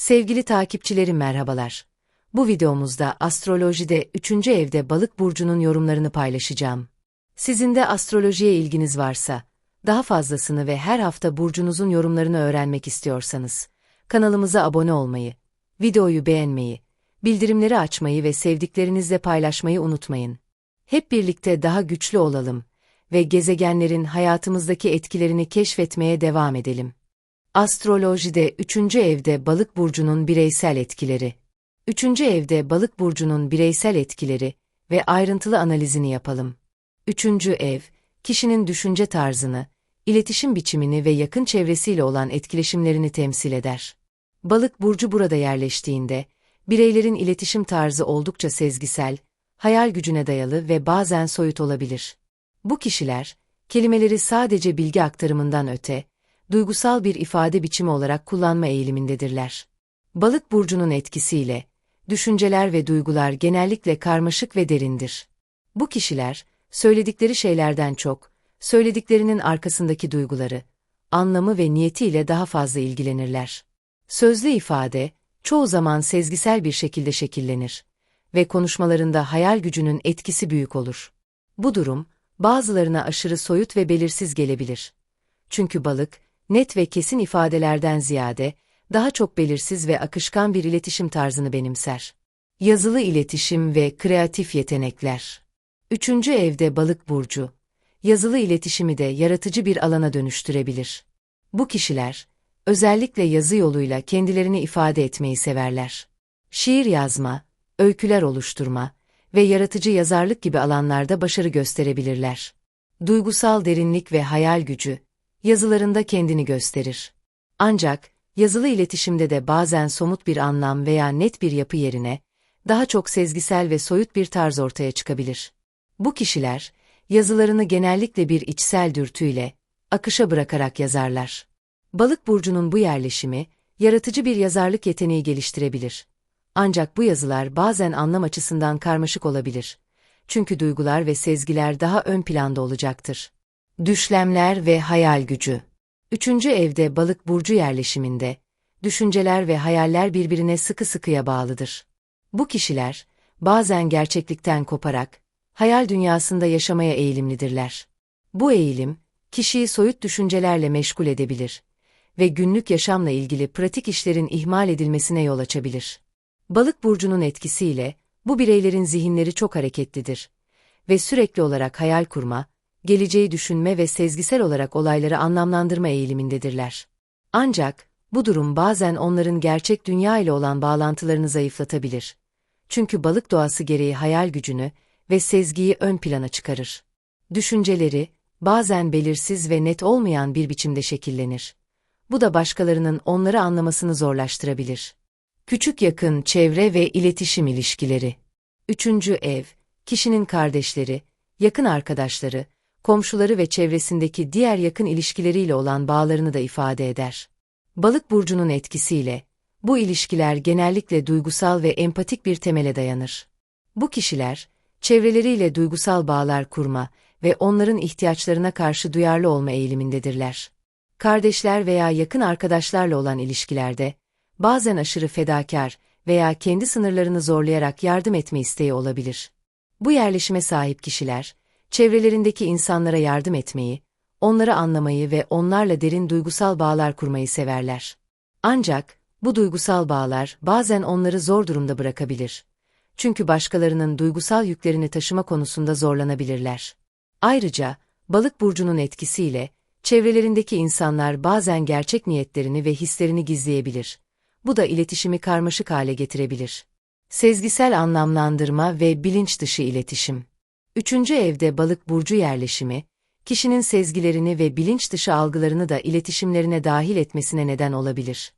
Sevgili takipçilerim merhabalar. Bu videomuzda astrolojide 3. evde balık burcunun yorumlarını paylaşacağım. Sizin de astrolojiye ilginiz varsa, daha fazlasını ve her hafta burcunuzun yorumlarını öğrenmek istiyorsanız, kanalımıza abone olmayı, videoyu beğenmeyi, bildirimleri açmayı ve sevdiklerinizle paylaşmayı unutmayın. Hep birlikte daha güçlü olalım ve gezegenlerin hayatımızdaki etkilerini keşfetmeye devam edelim. Astrolojide 3. evde balık burcunun bireysel etkileri. 3. evde balık burcunun bireysel etkileri ve ayrıntılı analizini yapalım. 3. ev, kişinin düşünce tarzını, iletişim biçimini ve yakın çevresiyle olan etkileşimlerini temsil eder. Balık burcu burada yerleştiğinde, bireylerin iletişim tarzı oldukça sezgisel, hayal gücüne dayalı ve bazen soyut olabilir. Bu kişiler, kelimeleri sadece bilgi aktarımından öte, duygusal bir ifade biçimi olarak kullanma eğilimindedirler. Balık burcunun etkisiyle, düşünceler ve duygular genellikle karmaşık ve derindir. Bu kişiler, söyledikleri şeylerden çok, söylediklerinin arkasındaki duyguları, anlamı ve niyetiyle daha fazla ilgilenirler. Sözlü ifade, çoğu zaman sezgisel bir şekilde şekillenir ve konuşmalarında hayal gücünün etkisi büyük olur. Bu durum, bazılarına aşırı soyut ve belirsiz gelebilir. Çünkü balık, net ve kesin ifadelerden ziyade, daha çok belirsiz ve akışkan bir iletişim tarzını benimser. Yazılı iletişim ve kreatif yetenekler. Üçüncü evde balık burcu, yazılı iletişimi de yaratıcı bir alana dönüştürebilir. Bu kişiler, özellikle yazı yoluyla kendilerini ifade etmeyi severler. Şiir yazma, öyküler oluşturma ve yaratıcı yazarlık gibi alanlarda başarı gösterebilirler. Duygusal derinlik ve hayal gücü, yazılarında kendini gösterir. Ancak, yazılı iletişimde de bazen somut bir anlam veya net bir yapı yerine, daha çok sezgisel ve soyut bir tarz ortaya çıkabilir. Bu kişiler, yazılarını genellikle bir içsel dürtüyle, akışa bırakarak yazarlar. Balık burcunun bu yerleşimi, yaratıcı bir yazarlık yeteneği geliştirebilir. Ancak bu yazılar bazen anlam açısından karmaşık olabilir. Çünkü duygular ve sezgiler daha ön planda olacaktır. Düşlemler ve hayal gücü. Üçüncü evde balık burcu yerleşiminde, düşünceler ve hayaller birbirine sıkı sıkıya bağlıdır. Bu kişiler, bazen gerçeklikten koparak, hayal dünyasında yaşamaya eğilimlidirler. Bu eğilim, kişiyi soyut düşüncelerle meşgul edebilir ve günlük yaşamla ilgili pratik işlerin ihmal edilmesine yol açabilir. Balık burcunun etkisiyle, bu bireylerin zihinleri çok hareketlidir ve sürekli olarak hayal kurma, geleceği düşünme ve sezgisel olarak olayları anlamlandırma eğilimindedirler. Ancak, bu durum bazen onların gerçek dünya ile olan bağlantılarını zayıflatabilir. Çünkü balık doğası gereği hayal gücünü ve sezgiyi ön plana çıkarır. Düşünceleri, bazen belirsiz ve net olmayan bir biçimde şekillenir. Bu da başkalarının onları anlamasını zorlaştırabilir. Küçük yakın çevre ve iletişim ilişkileri. Üçüncü ev, kişinin kardeşleri, yakın arkadaşları, komşuları ve çevresindeki diğer yakın ilişkileriyle olan bağlarını da ifade eder. Balık burcunun etkisiyle, bu ilişkiler genellikle duygusal ve empatik bir temele dayanır. Bu kişiler, çevreleriyle duygusal bağlar kurma ve onların ihtiyaçlarına karşı duyarlı olma eğilimindedirler. Kardeşler veya yakın arkadaşlarla olan ilişkilerde, bazen aşırı fedakar veya kendi sınırlarını zorlayarak yardım etme isteği olabilir. Bu yerleşime sahip kişiler, çevrelerindeki insanlara yardım etmeyi, onları anlamayı ve onlarla derin duygusal bağlar kurmayı severler. Ancak, bu duygusal bağlar bazen onları zor durumda bırakabilir. Çünkü başkalarının duygusal yüklerini taşıma konusunda zorlanabilirler. Ayrıca, balık burcunun etkisiyle, çevrelerindeki insanlar bazen gerçek niyetlerini ve hislerini gizleyebilir. Bu da iletişimi karmaşık hale getirebilir. Sezgisel anlamlandırma ve bilinç dışı iletişim. Üçüncü evde balık burcu yerleşimi, kişinin sezgilerini ve bilinç dışı algılarını da iletişimlerine dahil etmesine neden olabilir.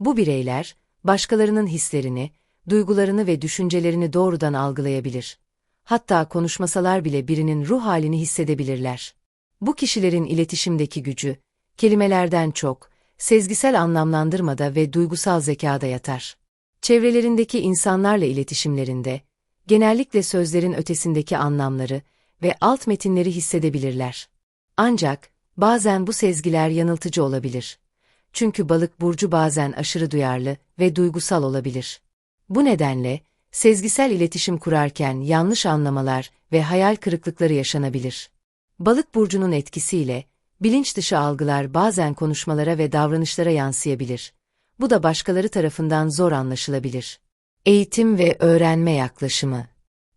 Bu bireyler, başkalarının hislerini, duygularını ve düşüncelerini doğrudan algılayabilir. Hatta konuşmasalar bile birinin ruh halini hissedebilirler. Bu kişilerin iletişimdeki gücü, kelimelerden çok, sezgisel anlamlandırmada ve duygusal zekada yatar. Çevrelerindeki insanlarla iletişimlerinde, genellikle sözlerin ötesindeki anlamları ve alt metinleri hissedebilirler. Ancak, bazen bu sezgiler yanıltıcı olabilir. Çünkü balık burcu bazen aşırı duyarlı ve duygusal olabilir. Bu nedenle, sezgisel iletişim kurarken yanlış anlamalar ve hayal kırıklıkları yaşanabilir. Balık burcunun etkisiyle, bilinç dışı algılar bazen konuşmalara ve davranışlara yansıyabilir. Bu da başkaları tarafından zor anlaşılabilir. Eğitim ve öğrenme yaklaşımı.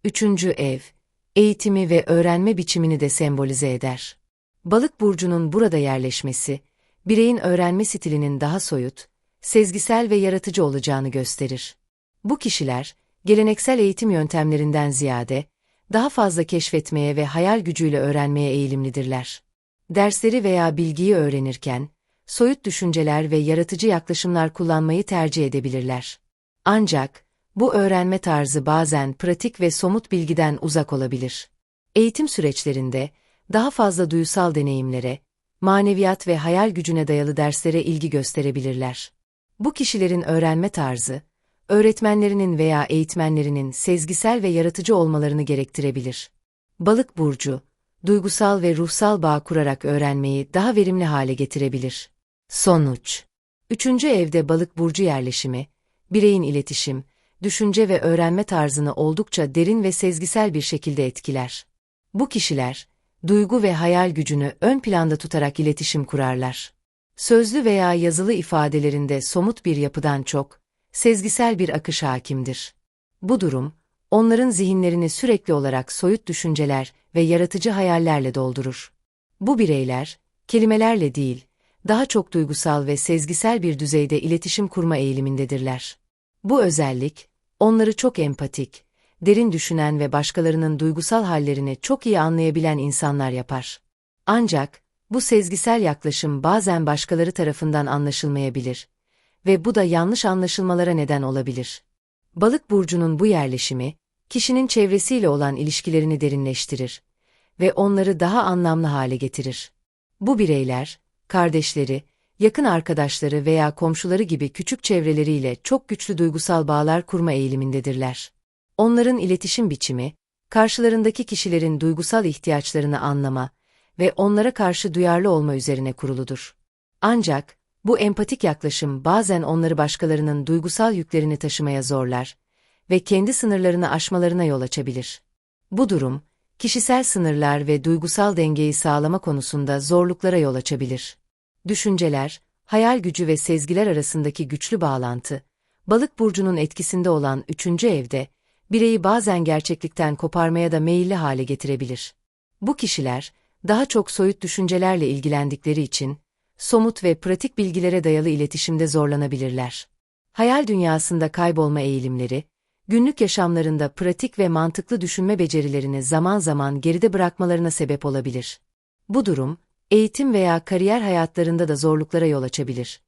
Üçüncü ev, eğitimi ve öğrenme biçimini de sembolize eder. Balık burcunun burada yerleşmesi, bireyin öğrenme stilinin daha soyut, sezgisel ve yaratıcı olacağını gösterir. Bu kişiler, geleneksel eğitim yöntemlerinden ziyade, daha fazla keşfetmeye ve hayal gücüyle öğrenmeye eğilimlidirler. Dersleri veya bilgiyi öğrenirken, soyut düşünceler ve yaratıcı yaklaşımlar kullanmayı tercih edebilirler. Ancak, bu öğrenme tarzı bazen pratik ve somut bilgiden uzak olabilir. Eğitim süreçlerinde, daha fazla duysal deneyimlere, maneviyat ve hayal gücüne dayalı derslere ilgi gösterebilirler. Bu kişilerin öğrenme tarzı, öğretmenlerinin veya eğitmenlerinin sezgisel ve yaratıcı olmalarını gerektirebilir. Balık burcu, duygusal ve ruhsal bağ kurarak öğrenmeyi daha verimli hale getirebilir. Sonuç Üçüncü evde balık burcu yerleşimi, bireyin iletişim, düşünce ve öğrenme tarzını oldukça derin ve sezgisel bir şekilde etkiler. Bu kişiler, duygu ve hayal gücünü ön planda tutarak iletişim kurarlar. Sözlü veya yazılı ifadelerinde somut bir yapıdan çok, sezgisel bir akış hakimdir. Bu durum, onların zihinlerini sürekli olarak soyut düşünceler ve yaratıcı hayallerle doldurur. Bu bireyler, kelimelerle değil, daha çok duygusal ve sezgisel bir düzeyde iletişim kurma eğilimindedirler. Bu özellik, onları çok empatik, derin düşünen ve başkalarının duygusal hallerini çok iyi anlayabilen insanlar yapar. Ancak, bu sezgisel yaklaşım bazen başkaları tarafından anlaşılmayabilir ve bu da yanlış anlaşılmalara neden olabilir. Balık burcunun bu yerleşimi, kişinin çevresiyle olan ilişkilerini derinleştirir ve onları daha anlamlı hale getirir. Bu bireyler, kardeşleri, yakın arkadaşları veya komşuları gibi küçük çevreleriyle çok güçlü duygusal bağlar kurma eğilimindedirler. Onların iletişim biçimi, karşılarındaki kişilerin duygusal ihtiyaçlarını anlama ve onlara karşı duyarlı olma üzerine kuruludur. Ancak, bu empatik yaklaşım bazen onları başkalarının duygusal yüklerini taşımaya zorlar ve kendi sınırlarını aşmalarına yol açabilir. Bu durum, kişisel sınırlar ve duygusal dengeyi sağlama konusunda zorluklara yol açabilir. Düşünceler, hayal gücü ve sezgiler arasındaki güçlü bağlantı, balık burcunun etkisinde olan üçüncü evde, bireyi bazen gerçeklikten koparmaya da meyilli hale getirebilir. Bu kişiler, daha çok soyut düşüncelerle ilgilendikleri için, somut ve pratik bilgilere dayalı iletişimde zorlanabilirler. Hayal dünyasında kaybolma eğilimleri, günlük yaşamlarında pratik ve mantıklı düşünme becerilerini zaman zaman geride bırakmalarına sebep olabilir. Bu durum, eğitim veya kariyer hayatlarında da zorluklara yol açabilir.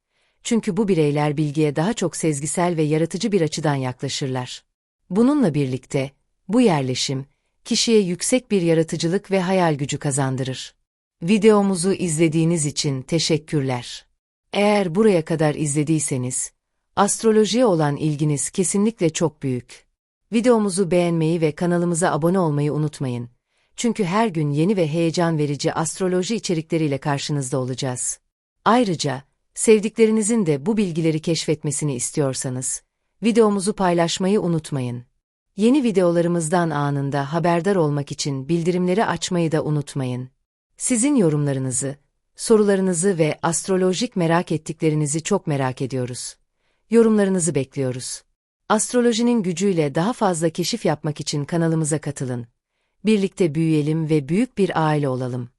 Çünkü bu bireyler bilgiye daha çok sezgisel ve yaratıcı bir açıdan yaklaşırlar. Bununla birlikte, bu yerleşim, kişiye yüksek bir yaratıcılık ve hayal gücü kazandırır. Videomuzu izlediğiniz için teşekkürler. Eğer buraya kadar izlediyseniz, astrolojiye olan ilginiz kesinlikle çok büyük. Videomuzu beğenmeyi ve kanalımıza abone olmayı unutmayın. Çünkü her gün yeni ve heyecan verici astroloji içerikleriyle karşınızda olacağız. Ayrıca, sevdiklerinizin de bu bilgileri keşfetmesini istiyorsanız, videomuzu paylaşmayı unutmayın. Yeni videolarımızdan anında haberdar olmak için bildirimleri açmayı da unutmayın. Sizin yorumlarınızı, sorularınızı ve astrolojik merak ettiklerinizi çok merak ediyoruz. Yorumlarınızı bekliyoruz. Astrolojinin gücüyle daha fazla keşif yapmak için kanalımıza katılın. Birlikte büyüyelim ve büyük bir aile olalım.